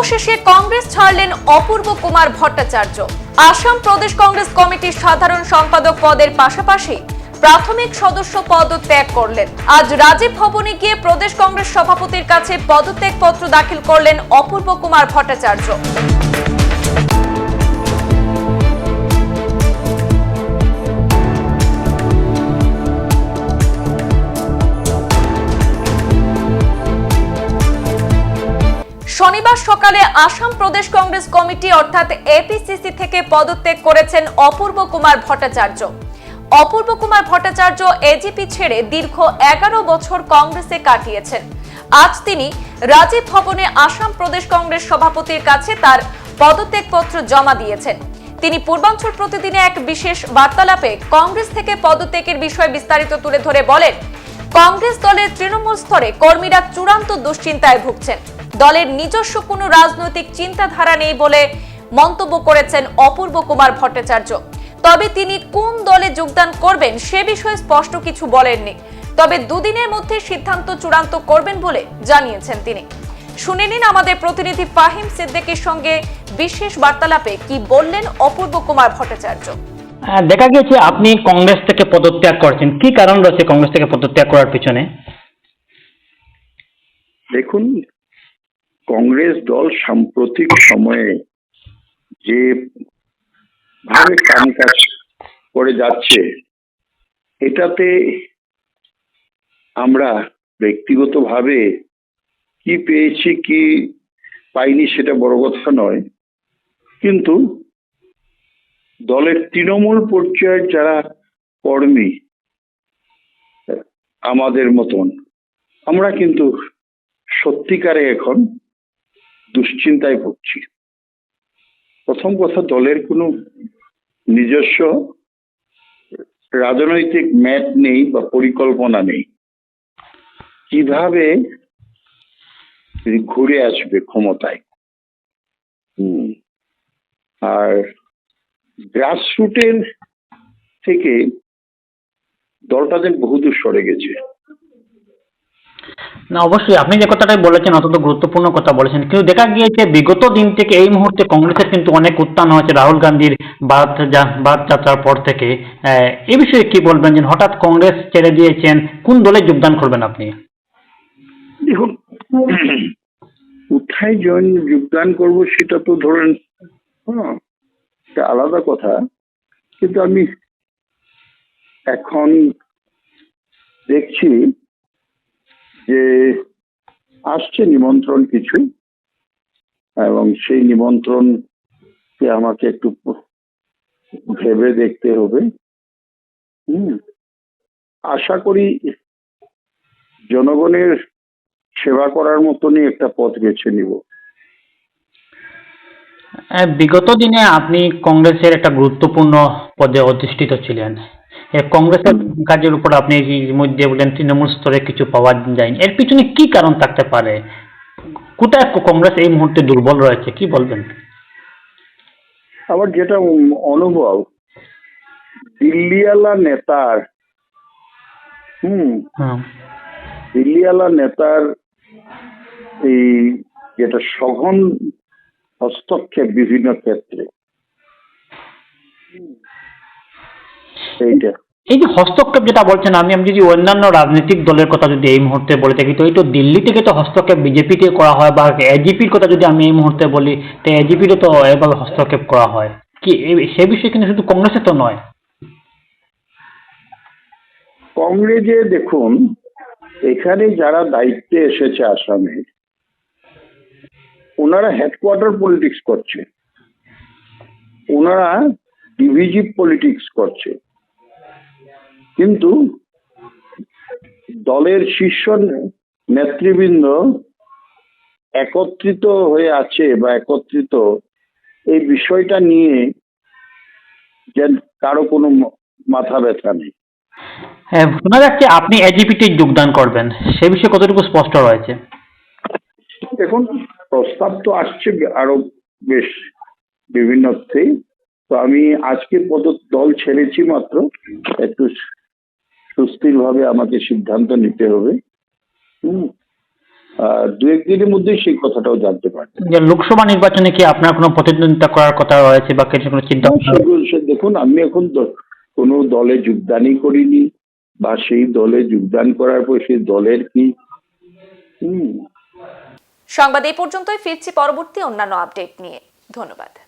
অবশেষে কংগ্রেস ছাড়লেন অপূর্ব কুমার ভট্টাচার্য। আসাম প্রদেশ কংগ্রেস কমিটির সাধারণ সম্পাদক পদের পাশাপাশি প্রাথমিক সদস্য পদ ত্যাগ করলেন। আজ রাজীব ভবনে গিয়ে প্রদেশ কংগ্রেস সভাপতির কাছে পদত্যাগ পত্র দাখিল করলেন অপূর্ব কুমার ভট্টাচার্য। শনিবার সকালে আসাম প্রদেশ কংগ্রেস কমিটি, অর্থাৎ এপিসিসি থেকে পদত্যাগ করেছেন অপূর্ব কুমার ভট্টাচার্য। অপূর্ব কুমার ভট্টাচার্য এজিপি ছেড়ে দীর্ঘ এগারো বছর কংগ্রেসে কাটিয়েছেন। আজ তিনি রাজীব ভবনে আসাম প্রদেশ কংগ্রেস সভাপতির কাছে তার পদত্যাগপত্র জমা দিয়েছেন। তিনি পূর্বাঞ্চল প্রতিদিনে এক বিশেষ বার্তালাপে কংগ্রেস থেকে পদত্যাগের বিষয়ে বিস্তারিত তুলে ধরে বলেন, কংগ্রেস দলের তৃণমূল স্তরে কর্মীরা চূড়ান্ত দুশ্চিন্তায় ভুগছেন। দলের নিজস্ব কোনো রাজনৈতিক চিন্তাধারা নেই বলে মন্তব্য করেছেন অপূর্ব কুমার ভট্টাচার্য। তবে তিনি কোন দলে যোগদান করবেন সে বিষয়ে স্পষ্ট কিছু বলেননি। তবে দুদিনের মধ্যে সিদ্ধান্ত চূড়ান্ত করবেন বলে জানিয়েছেন তিনি। শুনে নিন আমাদের প্রতিনিধি ফাহিম সিদ্দিকীর সঙ্গে বিশেষ বার্তালাপে কি বললেন অপূর্ব কুমার ভট্টাচার্য। আহ, দেখা গেছে আপনি কংগ্রেস থেকে পদত্যাগ করছেন। কি কারণ রয়েছে কংগ্রেস থেকে পদত্যাগ করার পিছনে? দেখুন কংগ্রেস দল সাম্প্রতিক সময়ে যে ভাবে কাজ করে যাচ্ছে, এটাতে আমরা ব্যক্তিগতভাবে কি পেয়েছি, কি পাইনি সেটা বড় কথা নয়। কিন্তু দলের তৃণমূল পর্যায়ের যারা কর্মী, আমাদের মতন, আমরা কিন্তু সত্যিকারে এখন দুশ্চিন্তায় ভুগছি। প্রথম কথা, দলের কোনো নিজস্ব রাজনৈতিক ম্যাপ নেই বা পরিকল্পনা নেই। কীভাবে ঘুরে আসবে ক্ষমতায়? হুম। আর গ্রাসরুটের থেকে দলটা যেন বহুদূর সরে গেছে। না অবশ্যই। আপনি যে কথাটাই বলেছেন অত্যন্ত গুরুত্বপূর্ণ কথা বলেছেন। কিন্তু দেখা গিয়েছে বিগত দিন থেকে এই মুহূর্তে কংগ্রেসের কিন্তু অনেক উত্থান হয়েছে রাহুল গান্ধীর ভারত ভারত যাত্রার পর থেকে। এ বিষয়ে কি বলবেন? যে হঠাৎ কংগ্রেস ছেড়ে দিয়েছেন কোন দলে যোগদান করবেন আপনি? দেখুন কোথায় জয়েন যোগদান করব সেটা তো ধরেন হ্যাঁ, আলাদা কথা। কিন্তু আমি এখন দেখছি যে আসছে নিমন্ত্রণ কিছুই, এবং সেই নিমন্ত্রণকে আমাকে একটু ভেবে দেখতে হবে। হুম। আশা করি জনগণের সেবা করার মতনই একটা পথ বেছে নিব। বিগত দিনে আপনি কংগ্রেসের একটা গুরুত্বপূর্ণ পদে অধিষ্ঠিত ছিলেন। কংগ্রেসের কাজের উপর আপনি ইতিমধ্যে বলেন তৃণমূল স্তরে কিছু পাওয়া যায়নি। এর পিছনে কি কারণ থাকতে পারে? কোথায় কংগ্রেস এই মুহূর্তে দুর্বল রয়েছে কি বলবেন? আমার যেটা অনুভব দিল্লিওয়ালা নেতার হুম হুম দিল্লিওয়ালা নেতার এই যেটা সঘন হস্তক্ষেপ বিভিন্ন ক্ষেত্রে এইটা এই যে হস্তক্ষেপ যেটা বলছেন আমি আমি যদি অন্যান্য রাজনৈতিক দলের কথা যদি এই মুহূর্তে বলে থাকি তো এই তো দিল্লি থেকে তো হস্তক্ষেপ বিজেপিতে করা হয় বা এজিপির কথা যদি আমি এই মুহূর্তে বলি তো এজিপিরও তো এভাবে হস্তক্ষেপ করা হয়। কি সে বিষয়ে কিন্তু শুধু কংগ্রেসের তো নয়। কংগ্রেসে দেখুন এখানে যারা দায়িত্বে এসেছে আসামে ওনারা হেডকোয়ার্টার পলিটিক্স করছে। ওনারা ডিভিজিভ পলিটিক্স করছে। কিন্তু দলের শীর্ষ নেতৃবৃন্দ একত্রিত হয়ে আছে বা একত্রিত এই বিষয়টা নিয়ে যে কারও কোনো মাথা ব্যথা নেই। হ্যাঁ শোনা যাচ্ছে আপনি এজিপিতে যোগদান করবেন। সে বিষয়ে কতটুকু স্পষ্ট রয়েছে? দেখুন প্রস্তাব তো আসছে আরও বেশ বিভিন্নতেই তো আমি আজকে পদ দল ছেড়েছি মাত্র। একটু সুস্থির ভাবে আমাকে সিদ্ধান্ত নিতে হবে। হুম। দু একদিনের মধ্যেই সেই কথাটাও জানতে পারবেন যে লোকসভা নির্বাচনে কি আপনার কোনো প্রতিদ্বন্দ্বিতা করার কথা রয়েছে বা কিছু কোনো চিন্তা সে দেখুন আমি এখন দ- কোনো দলে যোগদানই করিনি বা সেই দলে যোগদান করার পর সেই দলের কি? হুম। সংবাদ এই পর্যন্তই। ফিরছি পরবর্তী অন্যান্য আপডেট নিয়ে। ধন্যবাদ।